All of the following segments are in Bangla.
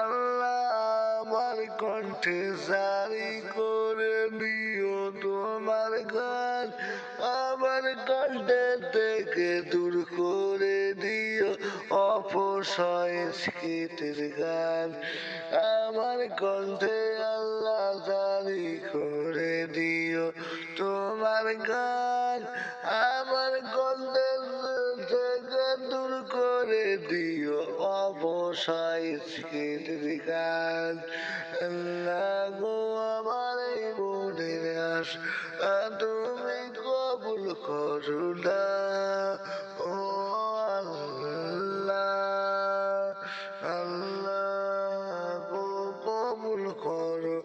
আল্লাহ আমার কণ্ঠে জারি করে দিও তোমার গান। আমার কণ্ঠে থেকে দূর করে দিও অপসংস্কৃতির গান। আমার কণ্ঠে আল্লাহ জারি করে দিও তোমার গান। অপসংস্কৃতির গান আল্লাহ গো আমার কবুল না আল্লাহ কবুল করো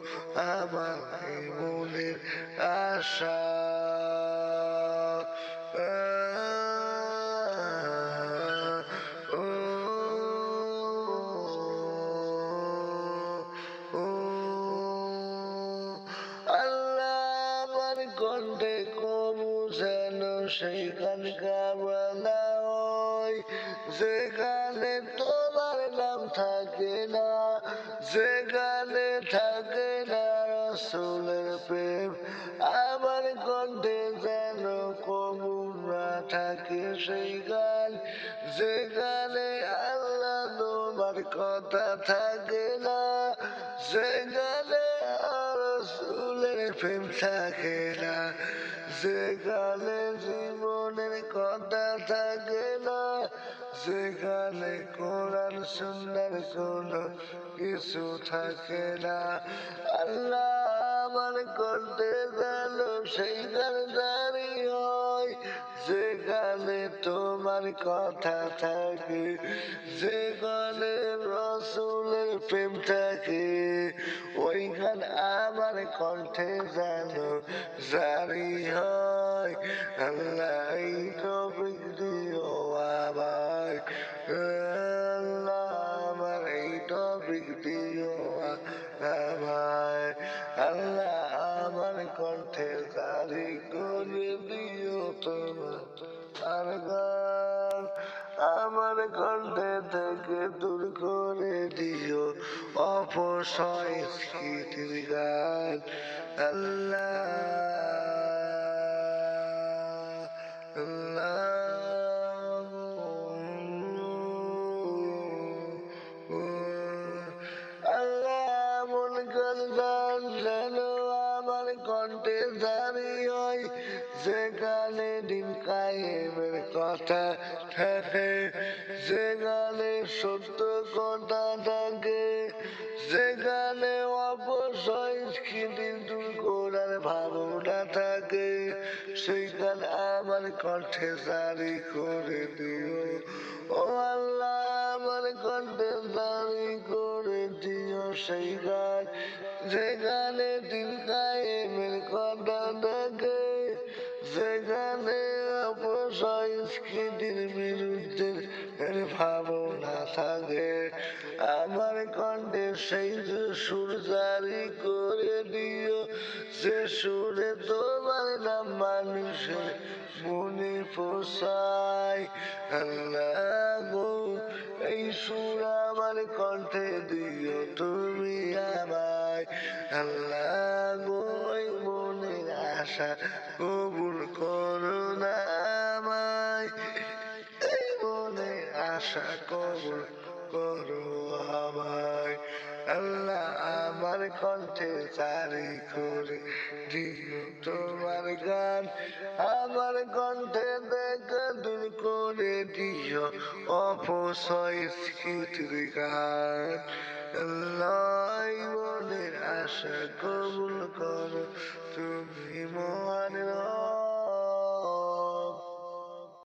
আমার মনের আশা। কামনা হয় যেখানে তোমার নাম থাকে না, যেখানে থাকে না রসুলের প্রেম, আমার কণ্ঠে যেন কবু না থাকে সেই গান, যেখানে আল্লাহ তোমার কথা থাকে না রসুলের প্রেম থাকে না যেখানে জীবনের কথা থাকে না যেখানে কোরআন সুন্দর কোনো কিছু থাকে না। আল্লাহ আমার করতে গেল সেইখানে দাঁড়িয়ে হয় যেখানে তোমার কথা থাকে যেখানে রসুলের প্রেম থাকে, ওইখানে আমার কণ্ঠে যেন জারি হয়। আল্লাহ টপিক দিও আমার আল্লাহ আমার এই টপিক দিও আমার আল্লাহ আমার কণ্ঠে জারি করে দিও তোমার আর গান আমার কণ্ঠে থেকে দূর করে দিও। অপসংস্কৃতির গান? আল্লাহ আল্লাহ কণ্ঠে দিন কথা থাকে যেখানে সত্য কথা থাকে, যেখানে অপসংস্কৃতি দূর করার ভাবনা থাকে সেইখানে আমার কণ্ঠে জারি করে দিও। ও আল্লাহ, আমার কণ্ঠে জারি করে দিও সেই গান যেখানে দিন কায়েমের কথা থাকে, যেখানে অপসংস্কৃতির ভাবনা থাকে। আমার কণ্ঠে সেই যে সুর জারি করে দিও যে সুরে তোমার নাম মানুষের মনে পোষায়। আল্লাহ এই সুর আমার কণ্ঠে দিও, তুমি আমায়। আল্লাহ গো, এই মনের আশা কবুল করো না আমায়। আশা কবুল করো আমায়। আল্লাহ আমার কণ্ঠে জারি করে দিও তোমার গান। আমার কণ্ঠে দেখা দূর করে দিও অপসংস্কৃতির গান। আল্লাহ আশা কবুল করো। তুমি মহান